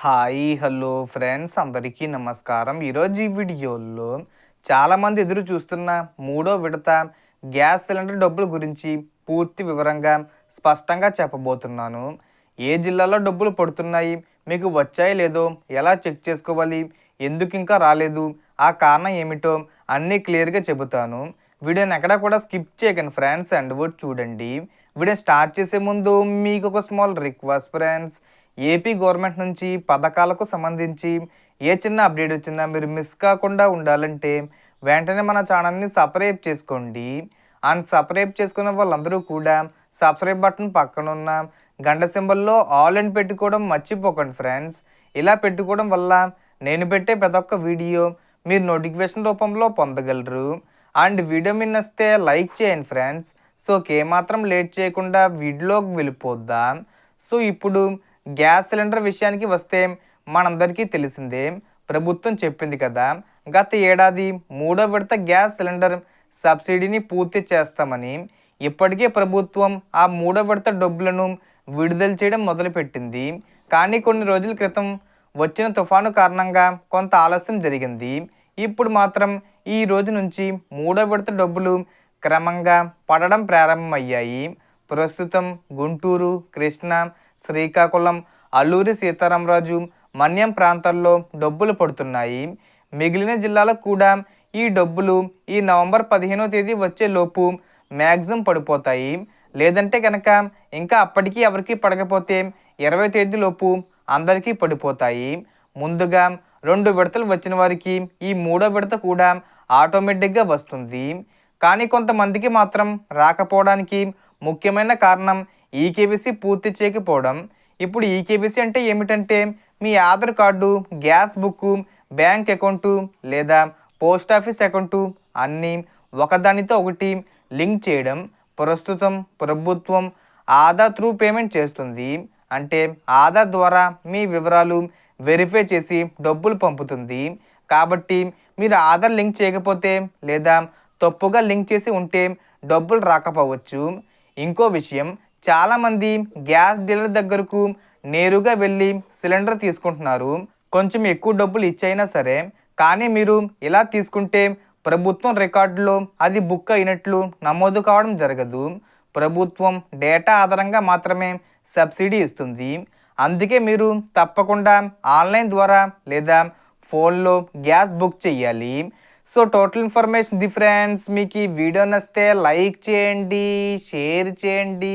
Hi hello friends. అందరికీ నమస్కారం. ఈరోజు ఈ వీడియోలో చాలామంది ఎదురు చూస్తున్న మూడో విడత గ్యాస్ సిలిండర్ డబ్బుల గురించి పూర్తి వివరంగా స్పష్టంగా చెప్పబోతున్నాను. ఏ జిల్లాలో డబ్బులు పడుతున్నాయి? మీకు వచ్చాయి లేదో? ఎలా చెక్ చేసుకోవాలి? ఎందుకు ఇంకా రాలేదు? ఆ కారణం ఏమిటో అన్నీ క్లియర్గా చెబుతాను. వీడియోని ఎక్కడ కూడా స్కిప్ చేయకండి ఫ్రెండ్స్. అండ్ వర్డ్ చూడండి. వీడియో స్టార్ట్ చేసే ముందు మీకు ఒక small request friends. AP government నుంచి పథకాలకు సంబంధించి ఏ చిన్న అప్డేట్ వచ్చినా మీరు మిస్ కాకుండా ఉండాలంటే వెంటనే మన ఛానల్ని సబ్స్క్రైబ్ చేసుకోండి. అండ్ సబ్స్క్రైబ్ చేసుకున్న వాళ్ళందరూ కూడా సబ్స్క్రైబ్ బటన్ పక్కన ఉన్న గంట సింబల్లో ఆల్ అని పెట్టుకోవడం మర్చిపోకండి ఫ్రెండ్స్. ఇలా పెట్టుకోవడం వల్ల నేను పెట్టే ప్రతి ఒక్క వీడియో మీరు నోటిఫికేషన్ రూపంలో పొందగలరు. అండ్ వీడియో మీ లైక్ చేయండి ఫ్రెండ్స్. సో ఏమాత్రం లేట్ చేయకుండా వీడియోకి వెళ్ళిపోద్దాం. సో ఇప్పుడు గ్యాస్ సిలిండర్ విషయానికి వస్తే మనందరికీ తెలిసిందే. ప్రభుత్వం చెప్పింది కదా గత ఏడాది మూడో విడత గ్యాస్ సిలిండర్ సబ్సిడీని పూర్తి చేస్తామని ఇప్పటికే ప్రభుత్వం ఆ మూడో విడత డబ్బులను విడుదల చేయడం మొదలుపెట్టింది. కానీ కొన్ని రోజుల క్రితం వచ్చిన తుఫాను కారణంగా కొంత ఆలస్యం జరిగింది. ఇప్పుడు మాత్రం ఈ రోజు నుంచి మూడో విడత డబ్బులు క్రమంగా పడడం ప్రారంభమయ్యాయి. ప్రస్తుతం గుంటూరు కృష్ణా శ్రీకాకుళం అల్లూరి సీతారామరాజు మన్యం ప్రాంతాల్లో డబ్బులు పడుతున్నాయి. మిగిలిన జిల్లాలకు కూడా ఈ డబ్బులు ఈ నవంబర్ పదిహేనో తేదీ వచ్చే లోపు మ్యాక్సిమం పడిపోతాయి. లేదంటే కనుక ఇంకా అప్పటికీ ఎవరికి పడకపోతే ఇరవై తేదీలోపు అందరికీ పడిపోతాయి. ముందుగా రెండు విడతలు వచ్చిన వారికి ఈ మూడో విడత కూడా ఆటోమేటిక్గా వస్తుంది. కానీ కొంతమందికి మాత్రం రాకపోవడానికి ముఖ్యమైన కారణం ఈకేబీసీ పూర్తి చేయకపోవడం. ఇప్పుడు ఈకేబీసీ అంటే ఏమిటంటే మీ Aadhaar card gas book bank account లేదా పోస్ట్ ఆఫీస్ అకౌంటు అన్నీ ఒకదానితో ఒకటి లింక్ చేయడం ప్రస్తుతం ప్రభుత్వం ఆధార్ త్రూ పేమెంట్ చేస్తుంది. అంటే ఆధార్ ద్వారా మీ వివరాలు వెరిఫై చేసి డబ్బులు పంపుతుంది. కాబట్టి మీరు ఆధార్ లింక్ చేయకపోతే లేదా తప్పుగా లింక్ చేసి ఉంటే డబ్బులు రాకపోవచ్చు. ఇంకో విషయం చాలామంది గ్యాస్ డీలర్ దగ్గరకు నేరుగా వెళ్ళి సిలిండర్ తీసుకుంటున్నారు. కొంచెం ఎక్కువ డబ్బులు ఇచ్చైనా సరే కానీ మీరు ఇలా తీసుకుంటే ప్రభుత్వం రికార్డులో అది బుక్ అయినట్లు నమోదు కావడం జరగదు. ప్రభుత్వం డేటా ఆధారంగా మాత్రమే సబ్సిడీ ఇస్తుంది. అందుకే మీరు తప్పకుండా ఆన్లైన్ ద్వారా లేదా ఫోన్లో గ్యాస్ బుక్ చేయాలి so total information the friends. మీకు ఈ వీడియో నచ్చితే లైక్ చేయండి షేర్ చేయండి.